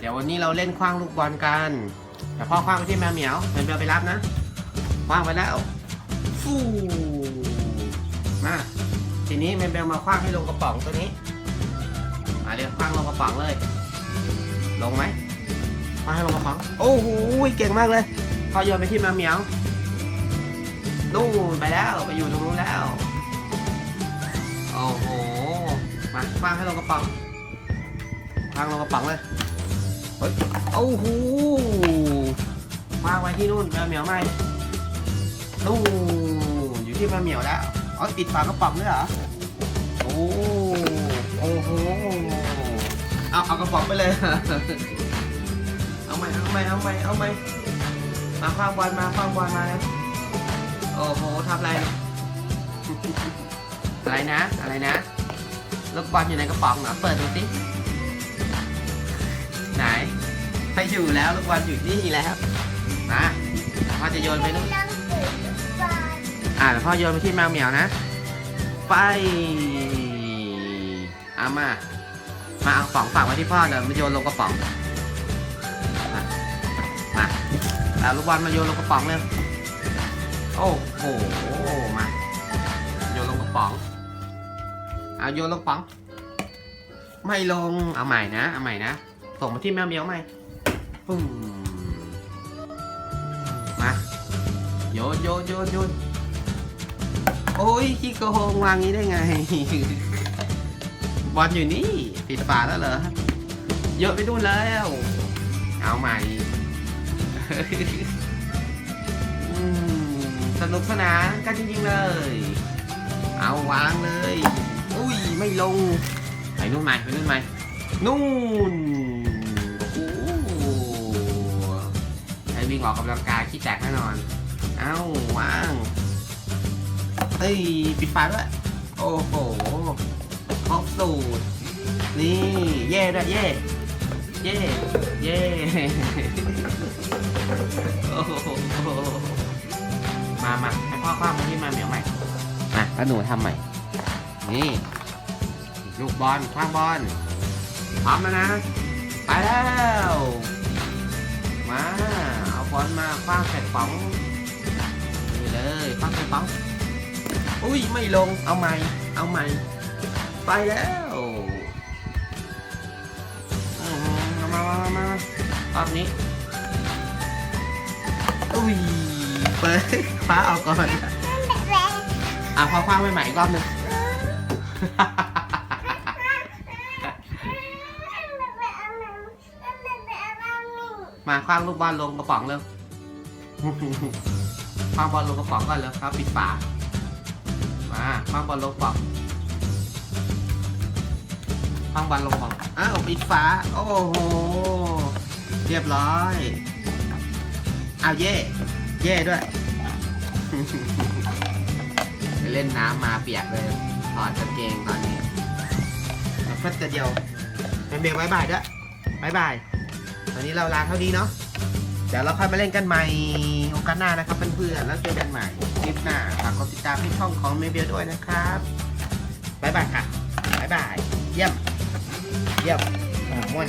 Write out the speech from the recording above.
เดี๋ยววันนี้เราเล่นคว้างลูกบอลกันแต่พ่อคว้างไปที่แมวเหมียวแมวเหมียวไปรับนะคว้างไปแล้วฟูมาทีนี้แมวเหมียวมาคว้างให้ลงกระป๋องตัวนี้มาเดี๋ยวคว้างลงกระป๋องเลย ลงไหมคว้างให้ลงกระป๋องโอ้โหเก่งมากเลยพ่อโยนไปที่แมวเหมียวนู่นไปแล้วไปอยู่ตรงนู้นแล้วโอ้โหมาคว้างให้ลงกระป๋องคว้างลงกระป๋องเลย เฮ้ยโอ้โหวาไว้ที่นู่นแมวเหมียวไหมนู่นอยู่ที่แมวเหมียวแล้วอ๋อปิดฝากระป๋องด้วยเหรอโอ้โอ้โหเอาเอากระป๋องไปเลยเอาใหม่เอาใหม่เอาใหม่เอาใหม่มาคว้างบอลมาคว้างบอลมาเลยโอ้โหทำอะไรอะไรนะอะไรนะลูกบอลอยู่ในกระป๋องเหรอเปิดดูสิ ไหนไปอยู่แล้วลูกบอลอยู่นี่แล้วนะพ่อจะโยนไปนู่นอ่าเดี๋ยวพ่อโยนไปที่แมวเหมียวนะ ไปเอามา มาเอากระป๋องฝากไว้ที่พ่อเดี๋ยวมาโยนลงกระป๋อง มามาเอาลูกบอลมาโยนลงกระป๋องเลยโอ้โห มาโยนลงกระป๋องเอาโยนลงกระป๋อง ไม่ลง เอาใหม่นะ เอาใหม่นะ ส่งมาที่แมวเมียวใหม่ปึ้งมาโยนโยนโยนโยนโอ้ยขี้โกงวางงี้ได้ไง บอลอยู่นี่ ปิดฝาแล้วเหรอโยนไปนู่นแล้ว เอาใหม่สนุกสนานกันจริงๆเลย เอาวางเลย อุ้ยไม่ลง ไปนู่นใหม่ไปนู่นใหม่ นู่นโอ้โหใช้วิ่งออกกำลังกายขี้แตกแน่นอน เอ้าวางเฮ้ยปิดฝาด้วย โอ้โหครบสูตร นี่ เย่ด้วยเย่เย่เย่โอ้โหมามาให้พ่อคว้างมาที่มาเหมียวใหม่มาแล้วหนูทำใหม่ นี่ ลูกบอลคว้างบอล พร้อมแล้วนะ ไปแล้ว มา เอาบอลมาคว้างใส่ป๋องนี่เลยคว้างใส่ป๋อง อุ้ยไม่ลง เอาใหม่ เอาใหม่ ไปแล้วมามามามารอบนี้ อุ้ย เปิดฟ้าเอาก่อน อะพอคว้างใหม่อีกรอบหนึ่ง มาคว้างลูกบอลลงกระป๋องเร็วคว้างบอลลงกระป๋องก่อนเร็วครับปิดฝามาคว้างบอลลงกระป๋องคว้างบอลลงกระป๋องอ้าวปิดฝาโอ้โหเรียบร้อยเอาเย่เย่ด้วยไปเล่นน้ำมาเปียกเลยถอดกางเกงตอนนี้แล้วก็จะเดียวเป็นเบลบายบายด้วยบายบาย ตอนนี้เราลาเท่านี้เนาะเดี๋ยวเราค่อยมาเล่นกันใหม่โอกาสหน้านะครับเพื่อนๆแล้วเจอกันใหม่คลิปหน้าฝากกดติดตามที่ช่องของเมเบลด้วยนะครับบายบายค่ะบายบายเยี่ยมเยี่ยมม่วน